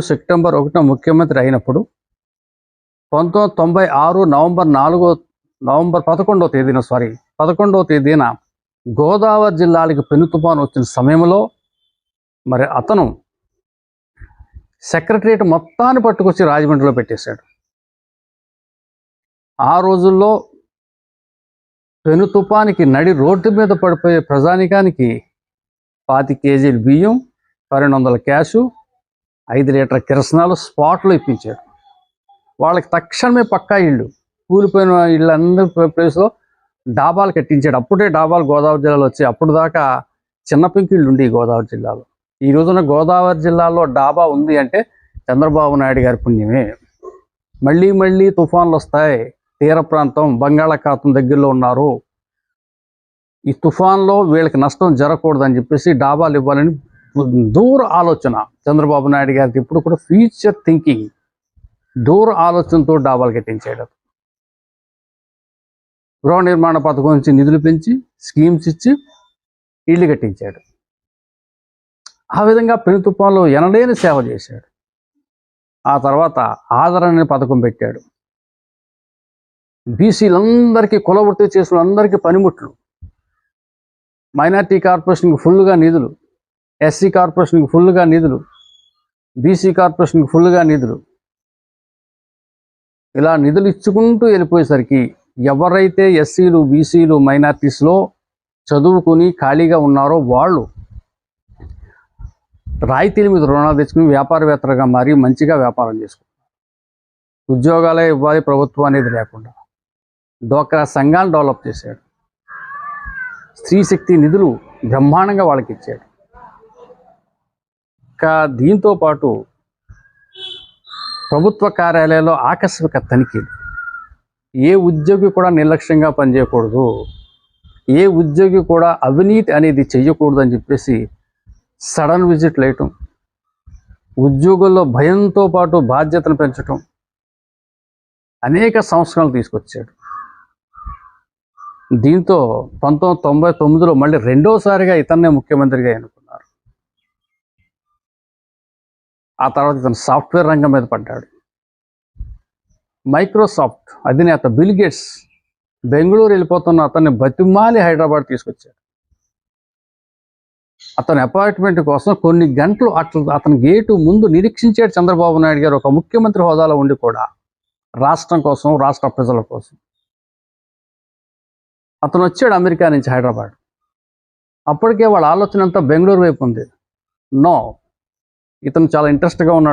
September ఒకటిన ముఖ్యమంత్రి అయినప్పుడు పంతొమ్మిది తొంభై ఆరు నవంబర్ నాలుగో నవంబర్ పదకొండవ తేదీన సారీ పదకొండవ తేదీన గోదావరి జిల్లాలకు పెను తుఫాను వచ్చిన సమయంలో మరి అతను సెక్రటరియట్ మొత్తాన్ని పట్టుకొచ్చి రాజమండ్రిలో పెట్టేశాడు. ఆ రోజుల్లో పెనుతుఫానికి నడి రోడ్డు మీద పడిపోయే ప్రజానికానికి పాతి కేజీలు బియ్యం పన్నెండు వందల క్యాషు ఐదు లీటర్ కిరసనాలు స్పాట్లో ఇప్పించాడు. వాళ్ళకి తక్షణమే పక్కా ఇళ్ళు కూలిపోయిన ఇళ్ళందరి ప్లేస్లో డాబాలు కట్టించాడు. అప్పుడే డాబాలు గోదావరి జిల్లాలో వచ్చాయి అప్పుడు దాకా చిన్న పెంకిళ్ళు ఉండి గోదావరి జిల్లాలో. ఈ రోజున గోదావరి జిల్లాలో డాబా ఉంది అంటే చంద్రబాబు నాయుడు గారి పుణ్యమే. మళ్ళీ మళ్ళీ తుఫాన్లు వస్తాయి. తీర ప్రాంతం బంగాళాఖాతం దగ్గరలో ఉన్నారు. ఈ తుఫాన్లో వీళ్ళకి నష్టం జరగకూడదని చెప్పేసి డాబాలు ఇవ్వాలని దూర ఆలోచన చంద్రబాబు నాయుడు గారికి ఇప్పుడు కూడా ఫ్యూచర్ థింకింగ్ దూర ఆలోచనతో డాబాలు కట్టించాడు గృహ నిర్మాణ పథకం నుంచి నిధులు పెంచి స్కీమ్స్ ఇచ్చి ఇల్లు కట్టించాడు. ఆ విధంగా పెను ఎనలేని సేవ చేశాడు. ఆ తర్వాత ఆదరణ పథకం పెట్టాడు. బీసీలందరికీ కులవృత్తి చేసిన అందరికీ పనిముట్లు. మైనార్టీ కార్పొరేషన్కి ఫుల్గా నిధులు. ఎస్సీ కార్పొరేషన్కి ఫుల్గా నిధులు బీసీ కార్పొరేషన్కి ఫుల్గా నిధులు. ఇలా నిధులు ఇచ్చుకుంటూ వెళ్ళిపోయేసరికి ఎవరైతే ఎస్సీలు బీసీలు మైనార్టీస్లో చదువుకుని ఖాళీగా ఉన్నారో వాళ్ళు రాయితీల మీద రుణాలు తెచ్చుకుని వ్యాపారవేత్తలుగా మారి మంచిగా వ్యాపారం చేసుకుంటారు ఉద్యోగాలే ఇవ్వాలి ప్రభుత్వం అనేది లేకుండా. డోక్రా సంఘాలు డెవలప్ చేశాడు. స్త్రీ శక్తి నిధులు బ్రహ్మాండంగా వాళ్ళకి ఇచ్చాడు. ఇంకా దీంతో పాటు ప్రభుత్వ కార్యాలయాల్లో ఆకస్మిక తనిఖీలు. ఏ ఉద్యోగి కూడా నిర్లక్ష్యంగా పనిచేయకూడదు. ఏ ఉద్యోగి కూడా అవినీతి అనేది చెయ్యకూడదు అని చెప్పేసి సడన్ విజిట్ లేయటం ఉద్యోగుల్లో భయంతో పాటు బాధ్యతను పెంచటం అనేక సంస్కరణలు తీసుకొచ్చాడు దీంతో పంతొమ్మిది తొంభై తొమ్మిదిలో మళ్ళీ రెండోసారిగా ఇతన్నే ముఖ్యమంత్రిగా ఎన్నుకున్నారు ఆ తర్వాత ఇతను సాఫ్ట్వేర్ రంగం మీద పడ్డాడు. మైక్రోసాఫ్ట్ అధినేత బిల్ గేట్స్ బెంగళూరు వెళ్ళిపోతున్న అతన్ని బతిమాలి హైదరాబాద్ తీసుకొచ్చాడు. అతని అపాయింట్మెంట్ కోసం కొన్ని గంటలు అట్లా అతని గేటు ముందు నిరీక్షించాడు చంద్రబాబు నాయుడు గారు. ఒక ముఖ్యమంత్రి హోదాలో ఉండి కూడా రాష్ట్రం కోసం రాష్ట్ర ప్రజల కోసం. అతను వచ్చాడు అమెరికా నుంచి హైదరాబాద్. అప్పటికే వాళ్ళ ఆలోచన అంతా బెంగళూరు వైపు ఉంది. నో ఇతను చాలా ఇంట్రెస్ట్గా ఉన్నాడు.